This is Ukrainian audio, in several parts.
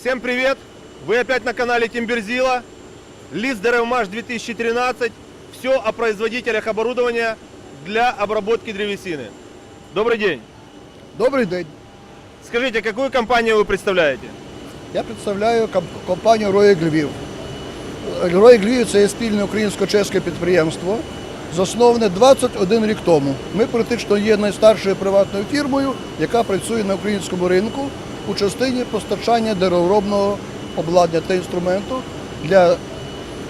Всем привет! Вы опять на канале Тимберзила. Лист Деревмаш 2013. Все о производителях оборудования для обработки древесины. Добрый день. Добрий день. Скажите, какую компанию вы представляете? Я представляю ком- компанію Роїк Львів. Роїк Львів це є спільне українсько-чеське підприємство, засноване 21 рік тому. Ми практично є найстаршою приватною фірмою, яка працює на українському ринку у частині постачання деревообробного обладнання та інструменту для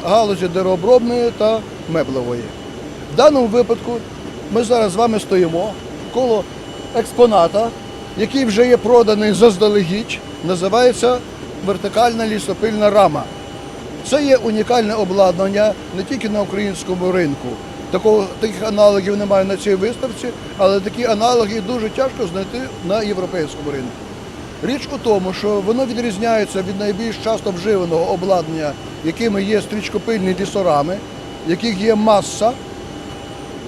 галузі деревообробної та меблевої. В даному випадку ми зараз з вами стоїмо коло експоната, який вже є проданий заздалегідь, називається вертикальна лісопильна рама. Це є унікальне обладнання не тільки на українському ринку. Такого, таких аналогів немає на цій виставці, але такі аналоги дуже тяжко знайти на європейському ринку. Річ у тому, що воно відрізняється від найбільш часто вживаного обладнання, якими є стрічкопильні лісорами, яких є маса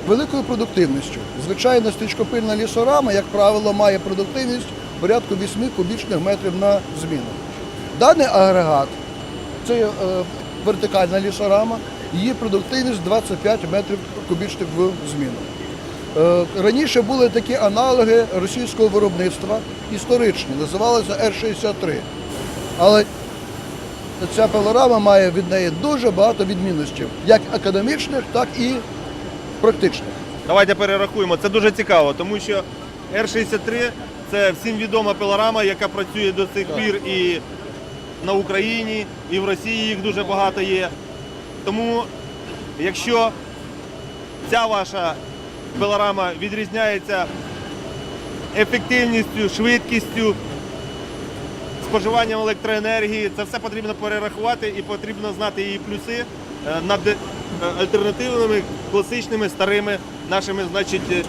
великою продуктивністю. Звичайна стрічкопильна лісорама, як правило, має продуктивність порядку 8 кубічних метрів на зміну. Даний агрегат це е, вертикальна лісорама, її продуктивність 25 метрів кубічних в зміну. Е, Раніше були такі аналоги російського виробництва, історичні, називалися Р-63. Але ця пилорама має від неї дуже багато відмінностей, як академічних, так і практичних. Давайте перерахуємо. Це дуже цікаво, тому що Р-63 це всім відома пилорама, яка працює до цих Так. пір і на Україні, і в Росії їх дуже багато є. Тому, якщо ця ваша пилорама відрізняється ефективністю, швидкістю, споживанням електроенергії, це все потрібно перерахувати і потрібно знати її плюси е, над е, альтернативними класичними старими нашими, значить, е,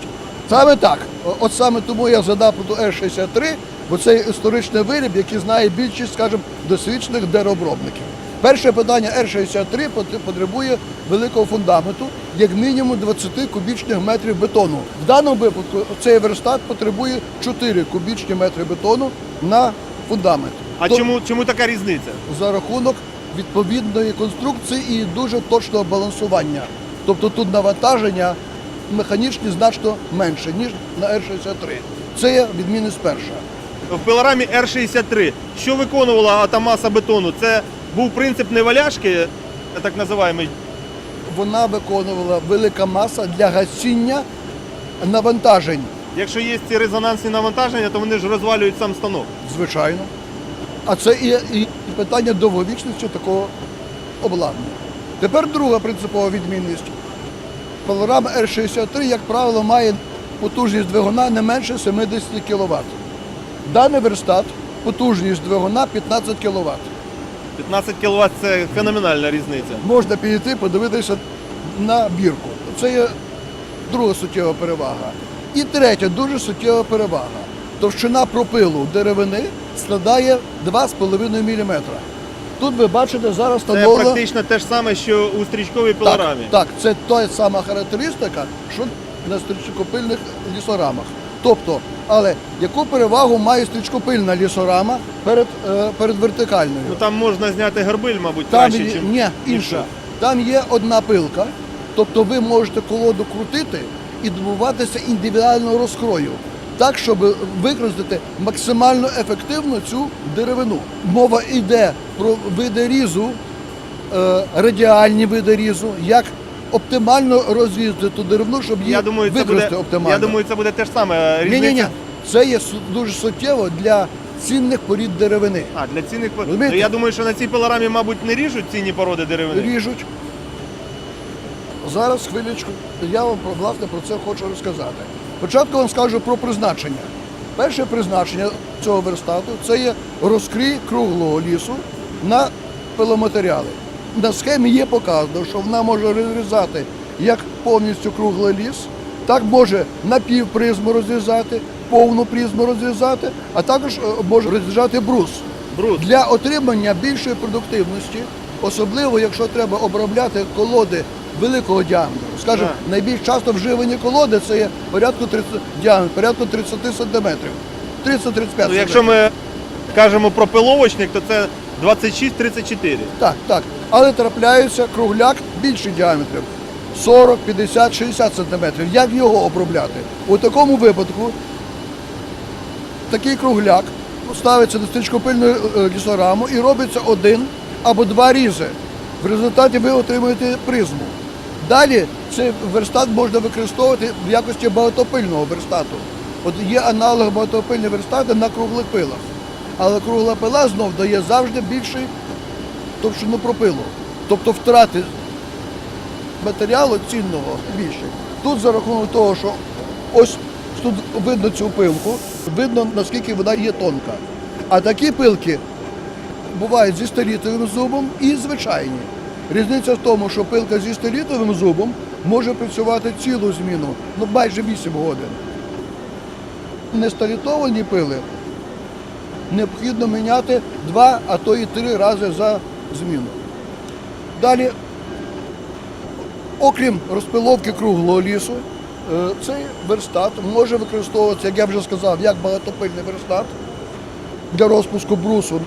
Саме так. От саме тому я задав ту Р-63, бо це історичний виріб, який знає більшість, скажімо, досвідчених деревообробників. Перше питання Р-63 потребує великого фундаменту, як мінімум 20 кубічних метрів бетону. В даному випадку цей верстат потребує 4 кубічні метри бетону на фундамент. А То- чому, чому така різниця? за рахунок відповідної конструкції і дуже точного балансування. Тобто тут навантаження механічні значно менше, ніж на Р-63. Це є відмінність перша. В пилорамі Р-63 що виконувала та маса бетону? Це був принцип неваляшки, так називаємо. Вона виконувала велика маса для гасіння навантажень, Якщо є ці резонансні навантаження, то вони ж розвалюють сам станок. звичайно. А це і, і питання довговічності такого обладнання. Тепер друга принципова відмінність. Пилорама Р-63, як правило, має потужність двигуна не менше 70 кВт. Даний верстат потужність двигуна 15 кВт. 15 кВт це феноменальна різниця. Можна підійти, подивитися на бірку. Це є друга суттєва перевага. І третя дуже суттєва перевага. Товщина пропилу деревини складає 2,5 мм. Тут ви бачите зараз Це практично те ж саме, що у стрічковій так, так, це та сама характеристика, що на стрічкопильних лісорамах. Тобто, але яку перевагу має стрічкопильна лісорама перед, е, перед вертикальною? Ну там можна зняти горбиль, мабуть, Там краще, ніж ні, інша. Там є одна пилка, тобто ви можете колоду крутити і добуватися індивідуального розкрою, так, щоб використати максимально ефективно цю деревину. Мова йде про види різу, е, радіальні види різу, як оптимально розрізати ту деревину, щоб її Я думаю, це буде, оптимально. я думаю, це буде те ж саме. ні, Різниця. ні, ні. Це є дуже суттєво для цінних порід деревини. А, для цінних пор- Ну, Я думаю, що на цій пилорамі, мабуть, не ріжуть цінні породи деревини. ріжуть. Зараз хвилечку, я вам власне про це хочу розказати. Спочатку вам скажу про призначення. Перше призначення цього верстату це є розкрій круглого лісу на пиломатеріали. На схемі є показано, що вона може розрізати як повністю круглий ліс, так може напівпризму розрізати, повну призму розрізати, а також е, може розрізати брус. Брус. Для отримання більшої продуктивності, особливо якщо треба обробляти колоди великого діаметру. Скажімо, найбільш часто вживані колоди це є порядку 30 діаметр, порядку 30 сантиметрів. 30-35 Ну, якщо ми кажемо про пиловочник, то це 26-34. Так, так. Але трапляється кругляк більший діаметрів 40, 50, 60 сантиметрів. Як його обробляти? У такому випадку такий кругляк ставиться на стрічкопильну е, лісораму і робиться один або два різи. В результаті ви отримуєте призму. Далі цей верстат можна використовувати в якості багатопильного верстату. От є аналог багатопильних верстатів на круглих пилах. Але кругла пила знов дає завжди більший товщину пропилу. Тобто втрати матеріалу цінного більше. Тут за рахунок того, що ось тут видно цю пилку, видно наскільки вона є тонка. А такі пилки бувають зі столітовим зубом і звичайні. Різниця в тому, що пилка зі столітовим зубом може працювати цілу зміну, ну майже 8 годин. Нестолітовані пили необхідно міняти два, а то і три рази за зміну. Далі, окрім розпиловки круглого лісу, е, цей верстат може використовуватися, як я вже сказав, як багатопильний верстат для розпуску брусу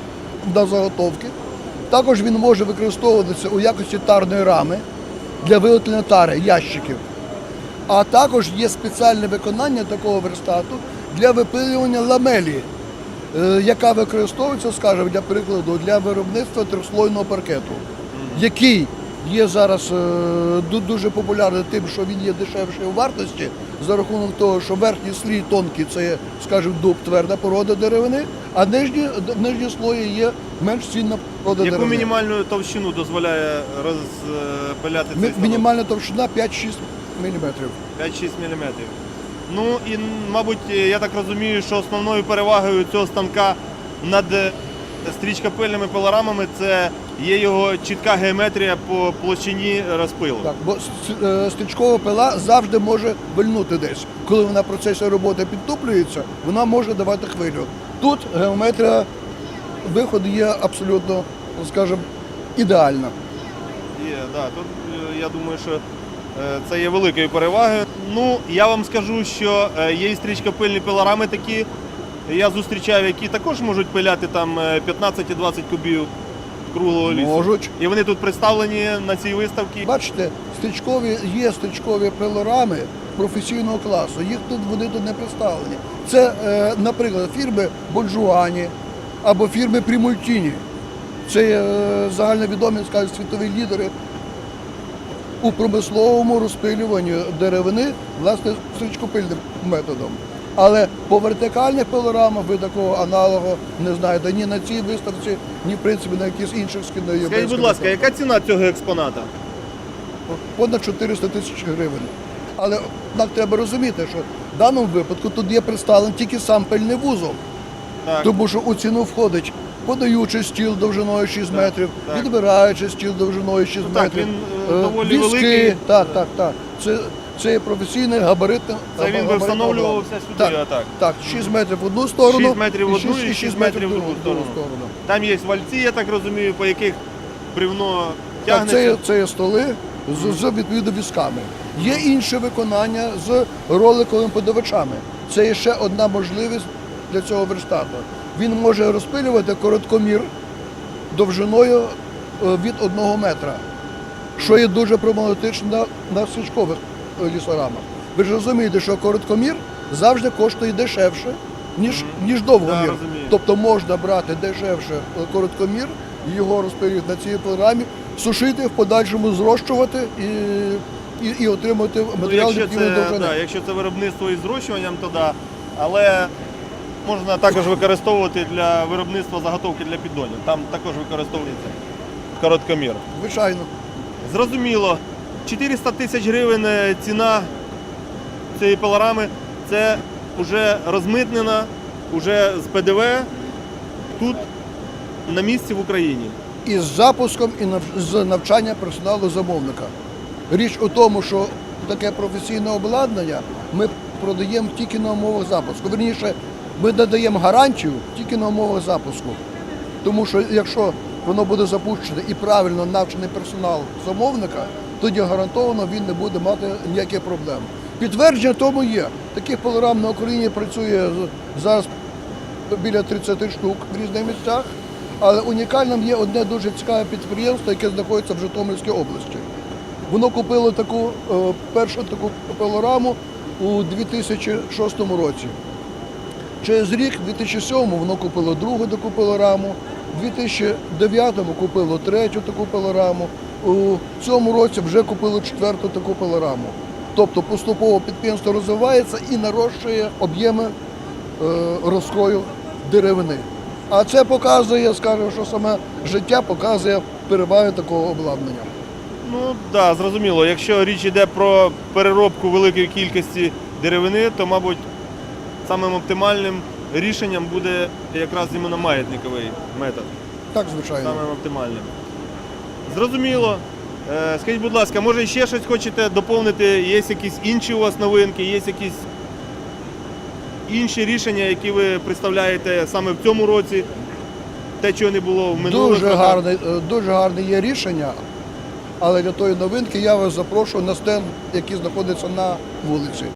на заготовки. Також він може використовуватися у якості тарної рами для виготовлення тари, ящиків. А також є спеціальне виконання такого верстату для випилювання ламелі, яка використовується, скажімо, для прикладу, для виробництва трьохслойного паркету, який є зараз е, дуже популярний тим, що він є дешевший у вартості, за рахунок того, що верхній слій тонкий це скажімо, дуб, тверда порода деревини, а нижні, нижні слої є менш цінна порода Яку деревини. мінімальну товщину дозволяє розпиляти цей станок? Мінімальна товщина 5-6 мм. 5-6 мм. Ну і, мабуть, я так розумію, що основною перевагою цього станка над е, стрічкопильними пилорамами це є його чітка геометрія по площині розпилу. Так, бо е, стрічкова пила завжди може вильнути десь. Коли вона в процесі роботи підтуплюється, вона може давати хвилю. Тут геометрія виходу є абсолютно, скажімо, ідеальна. Є, да. Тут е, я думаю, що е, це є великою перевагою. Ну, я вам скажу, що е, є і стрічкопильні пилорами такі. Я зустрічав, які також можуть пиляти там е, 15 і 20 кубів круглого лісу. Можуть. І вони тут представлені на цій виставці. Бачите, стрічкові є стрічкові пилорами професійного класу. Їх тут вони тут не представлені. Це, е, наприклад, фірми Бонжуані або фірми Примультіні. Це е, загальновідомі скажімо, світові лідери у промисловому розпилюванні деревини власне стрічкопильним методом. Але по вертикальних пилорамах ви такого аналогу не знаєте ні на цій виставці, ні в принципі на якихось інших східноєвропейських Скажіть, будь ласка, яка ціна цього експоната? понад 400 тисяч гривень. Але так треба розуміти, що в даному випадку тут є представлений тільки сам пильний вузол, Так. тому що у ціну входить подаючий стіл довжиною 6 метрів, так. відбираючий стіл довжиною 6 Ну, так, метрів. він, е, е, доволі візки. великий. Так, так, так. Це, це є професійний габаритний. Це він би встановлювався сюди, Так, отак. так, 6 метрів в одну сторону, 6 метрів в одну і 6 метрів в другу сторону. сторону. Там є вальці, я так розумію, по яких бревно Так, це, є- це є столи з, з відповідно візками. Є інше виконання з роликовими подавачами. Це є ще одна можливість для цього верстату. Він може розпилювати короткомір довжиною е, від одного метра, що є дуже проблематично на, на січкових е, лісорамах. Ви ж розумієте, що короткомір завжди коштує дешевше, ніж, ніж довгомір. розумію. тобто можна брати дешевше е, короткомір, його розпилювати на цій програмі, сушити, в подальшому зрощувати і, і, і отримати Ну, матеріал якщо, відповідної це, довжини. да, якщо це виробництво із зрощуванням, то да. Але можна також використовувати для виробництва заготовки для піддонів. Там також використовується короткомір. Звичайно. Зрозуміло, 400 тисяч гривень е, ціна цієї пилорами це вже розмитнена, вже з ПДВ тут на місці в Україні. із запуском і з навчання персоналу замовника. Річ у тому, що таке професійне обладнання ми продаємо тільки на умовах запуску. Верніше, ми надаємо гарантію тільки на умовах запуску. Тому що якщо воно буде запущене і правильно навчений персонал замовника, тоді гарантовано він не буде мати ніяких проблем. Підтвердження тому є. Таких пилорам на Україні працює зараз біля 30 штук в різних місцях. Але унікальним є одне дуже цікаве підприємство, яке знаходиться в Житомирській області. Воно купило таку е, першу таку пилораму у 2006 році. Через рік, в 2007 воно купило другу таку пилораму, в 2009-му купило третю таку пилораму, у цьому році вже купило четверту таку пилораму. Тобто поступово підприємство розвивається і нарощує об'єми е, розкрою деревини. А це показує, скажімо, що саме життя показує переваги такого обладнання. Ну так, да, зрозуміло. Якщо річ йде про переробку великої кількості деревини, то, мабуть, самим оптимальним рішенням буде якраз іменно маятниковий метод. Так, звичайно. Самим оптимальним. Зрозуміло. Е, Скажіть, будь ласка, може ще щось хочете доповнити? Є якісь інші у вас новинки, є якісь інші рішення, які ви представляєте саме в цьому році? Те, чого не було в минулих Дуже гарне, е, дуже гарне є рішення, але для тої новинки я вас запрошую на стенд, який знаходиться на вулиці.